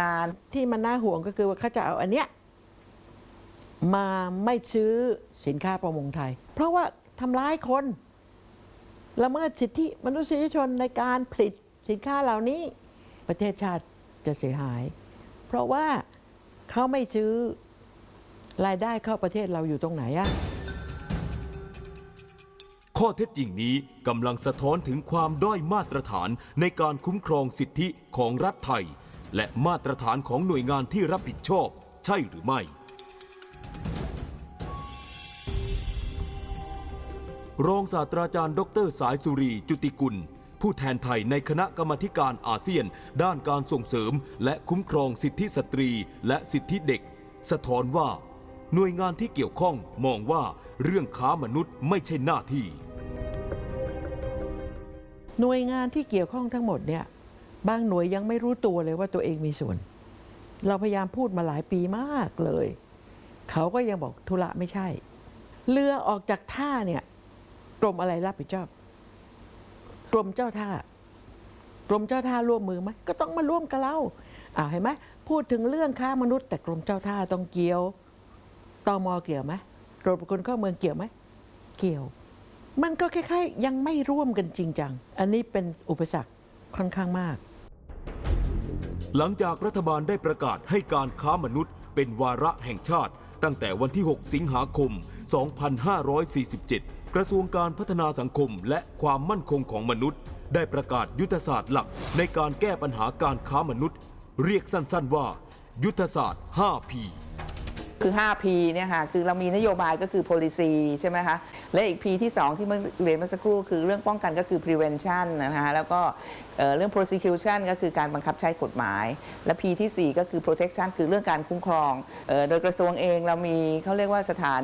การที่มันน่าห่วงก็คือว่าเขาจะเอาอันเนี้ยมาไม่ซื้อสินค้าประมงไทย เพราะว่าทำร้ายคนละเมิดสิทธิมนุษยชนในการผลิตสินค้าเหล่านี้ประเทศชาติจะเสียหาย เพราะว่าเขาไม่ซื้อรายได้เข้าประเทศเราอยู่ตรงไหนอะข้อเท็จจริงนี้กำลังสะท้อนถึงความด้อยมาตรฐานในการคุ้มครองสิทธิของรัฐไทย และมาตรฐานของหน่วยงานที่รับผิดชอบ ใช่หรือไม่ รองศาสตราจารย์ ดรสายสุรี จุติกุล ผู้แทนไทยในคณะกรรมธิการอาเซียน ด้านการส่งเสริม และคุ้มครองสิทธิสตรี และสิทธิเด็ก สะท้อนว่า หน่วยงานที่เกี่ยวข้องมองว่าเรื่องค้ามนุษย์ไม่ใช่หน้าที่ หน่วยงานที่เกี่ยวข้องทั้งหมดเนี่ย บางหน่วยยังไม่รู้ตัวเลยว่าตัวเองมีส่วน เราพยายามพูดมาหลายปีมากเลย เขาก็ยังบอกธุระไม่ใช่ เรือออกจากท่าเนี่ยกรมอะไรรับผิดชอบกรมเจ้าท่ากรมเจ้าท่าร่วมมือไหมก็ต้องมาร่วมกับเราอ่าเห็นไหมพูดถึงเรื่องค้ามนุษย์ แต่กรมเจ้าท่าต้องเกี่ยวตมเกี่ยวไหมตรวจคนเข้าเมืองเกี่ยวไหมเกี่ยว มันก็คล้ายๆ ยังไม่ร่วมกันจริงจัง อันนี้เป็นอุปสรรคค่อนข้างมาก หลังจากรัฐบาลได้ประกาศให้การค้ามนุษย์ เป็นวาระแห่งชาติ ตั้งแต่วันที่ 6 สิงหาคม 2547 กระทรวงการพัฒนาสังคมและความมั่นคงของมนุษย์ ได้ประกาศยุทธศาสตร์หลักในการแก้ปัญหาการค้ามนุษย์ เรียกสั้นๆว่า ยุทธศาสตร์ 5P คือ 5P เนี่ยค่ะ คือเรามีนโยบายก็คือ policy ใช่ไหมคะ และอีก P ที่ 2 ที่เมื่อเรียนเมื่อสักครู่คือเรื่องป้องกันก็คือ prevention นะคะแล้วก็เรื่อง prosecution ก็คือการบังคับใช้กฎหมาย และ P ที่ 4 ก็คือ protection คือเรื่องการคุ้มครอง โดยกระทรวงเองเรามีเขาเรียกว่าสถาน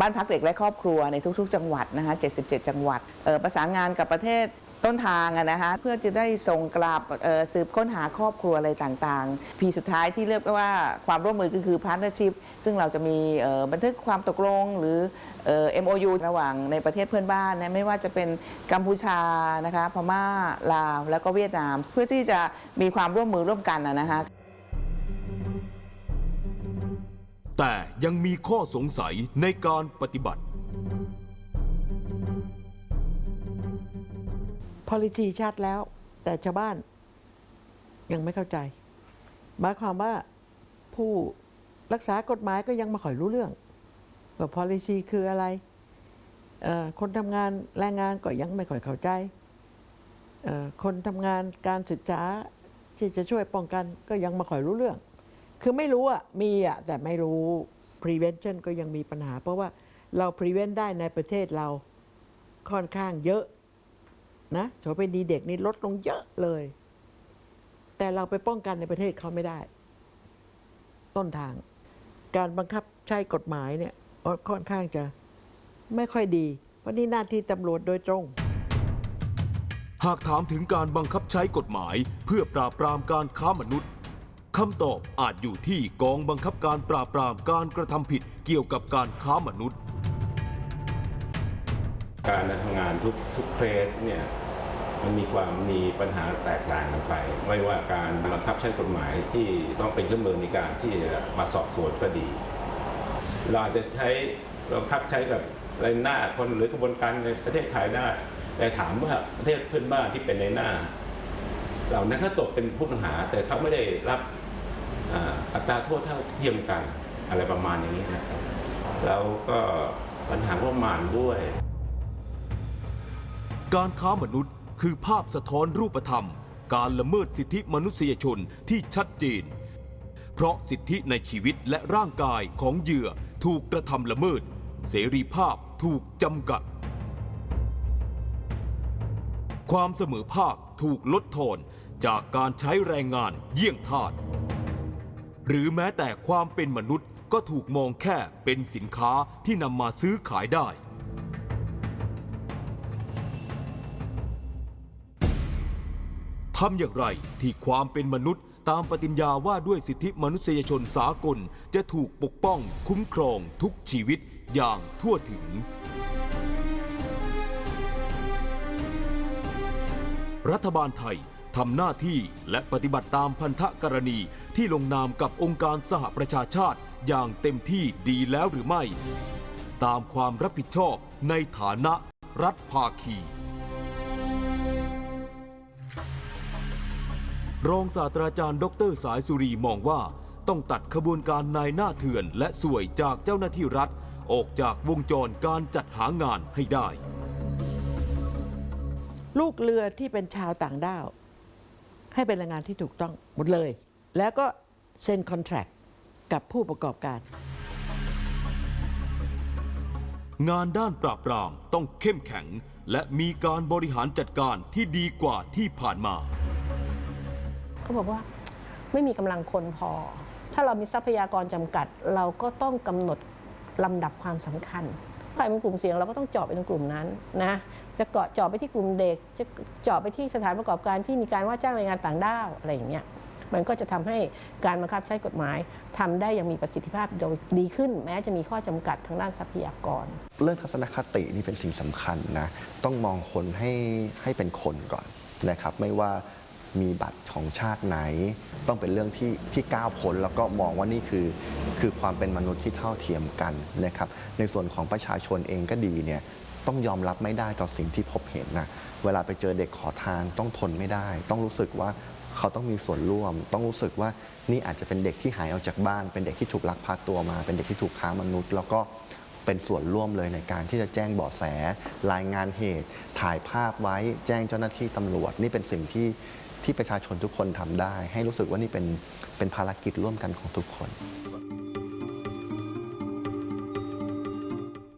บ้านพักเด็กและครอบครัวในทุก ๆ จังหวัดนะคะ 77 จังหวัดประสานงานกับประเทศ ต้นทางอะนะคะเพื่อจะได้ส่งกลับสืบค้นหาครอบครัวอะไรต่างๆ พีสุดท้ายที่เรียกว่าความร่วมมือก็คือ partnership ซึ่งเราจะมีบันทึกความตกลงหรือ MOU ระหว่างในประเทศเพื่อนบ้านนะไม่ว่าจะเป็นกัมพูชานะคะพม่าลาว แล้วก็เวียดนาม เพื่อที่จะมีความร่วมมือร่วมกันอะนะคะแต่ยังมีข้อสงสัยในการปฏิบัติ policy ชัดแล้ว แต่ชาวบ้านยังไม่เข้าใจหมายความว่าผู้รักษากฎหมายก็ยังไม่ค่อยรู้เรื่องว่า policy คืออะไร คนทำงานแรงงานก็ยังไม่ค่อยเข้าใจ คนทำงานการศึกษาที่จะช่วยป้องกันก็ยังไม่ค่อยรู้เรื่อง คือไม่รู้อะ มีอะ แต่ไม่รู้ prevention ก็ยังมีปัญหา เพราะว่าเรา prevent ได้ในประเทศเราค่อนข้างเยอะ นะโสเภณีเด็กนี่ลดลงเยอะเลย แต่เราไปป้องกันในประเทศเขาไม่ได้ ต้นทาง การบังคับใช้กฎหมายเนี่ยค่อนข้างจะไม่ค่อยดี เพราะนี่หน้าที่ตำรวจโดยตรง หากถามถึงการบังคับใช้กฎหมาย เพื่อปราบปรามการค้ามนุษย์คำตอบอาจอยู่ที่กองบังคับการปราบปรามการกระทำผิดเกี่ยวกับการค้ามนุษย์ การทำงานทุกทุกเคสเนี่ย มันมีความมีปัญหาแตกต่างกันไป ไม่ว่าการบังคับใช้กฎหมายที่ต้องเป็นเครื่องมือในการที่จะมาสอบสวนก็ดี เราจะใช้บังคับใช้กับในหน้าคนหรือกระบวนการในประเทศไทยได้แต่ถามว่าประเทศเพื่อนบ้านที่เป็นในหน้า เหล่านั้นเขาตกเป็นผู้ต้องหา แต่เขาไม่ได้รับอัตราโทษเท่าเทียมกันอะไรประมาณอย่างนี้นะครับแล้วก็ปัญหาประมาณด้วย การค้ามนุษย์ คือภาพสะท้อนรูปธรรม การละเมิดสิทธิมนุษยชนที่ชัดเจน เพราะสิทธิในชีวิตและร่างกายของเหยื่อถูกกระทำละเมิด เสรีภาพถูกจำกัด ความเสมอภาคถูกลดทอนจากการใช้แรงงานเยี่ยงทาสหรือแม้แต่ความเป็นมนุษย์ก็ถูกมองแค่เป็นสินค้าที่นำมาซื้อขายได้ำอย่างไรที่ความเป็นมนุษย์ตามปฏิญญาว่าด้วยสิทธิมนุษยชนสากลจะถูกปกป้องคุ้มครองทุกชีวิตอย่างทั่วถึง รัฐบาลไทยทำหน้าที่และปฏิบัติตามพันธกรณีที่ลงนามกับองค์การสหประชาชาติอย่างเต็มที่ดีแล้วหรือไม่ ตามความรับผิดชอบในฐานะรัฐภาคี รองศาสตราจารย์ดอกเตอรสายสุรีมองว่า ต้องตัดขบวนการนายหน้าเถื่อน และสวยจากเจ้าหน้าที่รัฐ ออกจากวงจรการจัดหางานให้ได้ ลูกเรือที่เป็นชาวต่างด้าว ให้เป็นแรงงานที่ถูกต้องหมดเลย แล้วก็เซ็นคอนแทรคกับผู้ประกอบการ งานด้านปราบปรามต้องเข้มแข็ง และมีการบริหารจัดการที่ดีกว่าที่ผ่านมา เขาบอกว่าไม่มีกำลังคนพอ ถ้าเรามีทรัพยากรจำกัด เราก็ต้องกำหนดลำดับความสำคัญใครเป็นกลุ่มเสี่ยงเราก็ต้องเจาะไปตรงกลุ่มนั้นนะจะเกาะเจาะไปที่กลุ่มเด็ก จะเจาะไปที่สถานประกอบการที่มีการว่าจ้างแรงงานต่างด้าวอะไรอย่างเงี้ยมันก็จะทำให้การบังคับใช้กฎหมายทำได้อย่างมีประสิทธิภาพโดยดีขึ้น แม้จะมีข้อจำกัดทางด้านทรัพยากร เรื่องทัศนคตินี่เป็นสิ่งสำคัญนะต้องมองคนให้ให้เป็นคนก่อนนะครับ ไม่ว่า มีบัตรของชาติไหน ต้องเป็นเรื่องที่ที่ก้าวพ้นแล้วก็มองว่านี่คือคือความเป็นมนุษย์ที่เท่าเทียมกันนะครับ ในส่วนของประชาชนเองก็ดีเนี่ยต้องยอมรับไม่ได้ต่อสิ่งที่พบเห็นนะเวลาไปเจอเด็กขอทานต้องทนไม่ได้ ต้องรู้สึกว่าเขาต้องมีส่วนร่วม ต้องรู้สึกว่านี่อาจจะเป็นเด็กที่หายออกจากบ้าน เป็นเด็กที่ถูกลักพาตัวมา เป็นเด็กที่ถูกค้ามนุษย์ แล้วก็เป็นส่วนร่วมเลยในการที่จะแจ้งเบาะแส รายงานเหตุ ถ่ายภาพไว้แจ้งเจ้าหน้าที่ตำรวจ นี่เป็นสิ่งที่ ที่ประชาชนทุกคนทำได้ ให้รู้สึกว่านี่เป็นเป็นภารกิจร่วมกันของทุกคน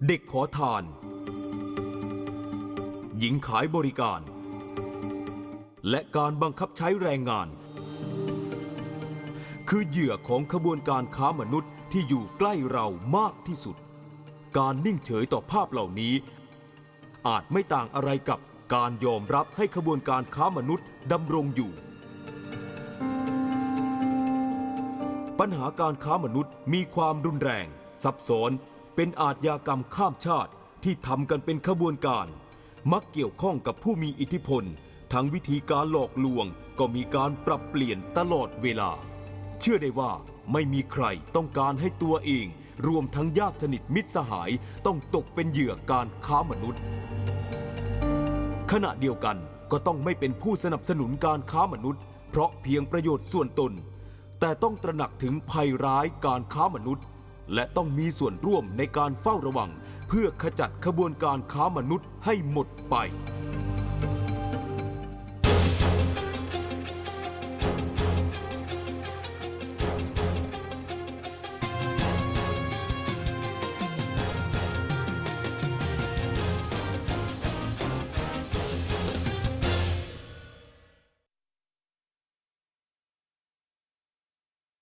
เด็กขอทาน หญิงขายบริการ และการบังคับใช้แรงงาน คือเหยื่อของขบวนการค้ามนุษย์ที่อยู่ใกล้เรามากที่สุด การนิ่งเฉยต่อภาพเหล่านี้ อาจไม่ต่างอะไรกับ การยอมรับให้ขบวนการค้ามนุษย์ดำรงอยู่ ปัญหาการค้ามนุษย์มีความรุนแรง ซับซ้อนเป็นอาชญากรรมข้ามชาติที่ทำกันเป็นขบวนการ มักเกี่ยวข้องกับผู้มีอิทธิพล ทั้งวิธีการหลอกลวงก็มีการปรับเปลี่ยนตลอดเวลา เชื่อได้ว่าไม่มีใครต้องการให้ตัวเอง รวมทั้งญาติสนิทมิตรสหายต้องตกเป็นเหยื่อการค้ามนุษย์ ขณะเดียวกันก็ต้องไม่เป็นผู้สนับสนุนการค้ามนุษย์ เพราะเพียงประโยชน์ส่วนตน แต่ต้องตระหนักถึงภัยร้ายการค้ามนุษย์ และต้องมีส่วนร่วมในการเฝ้าระวัง เพื่อขจัดขบวนการค้ามนุษย์ให้หมดไป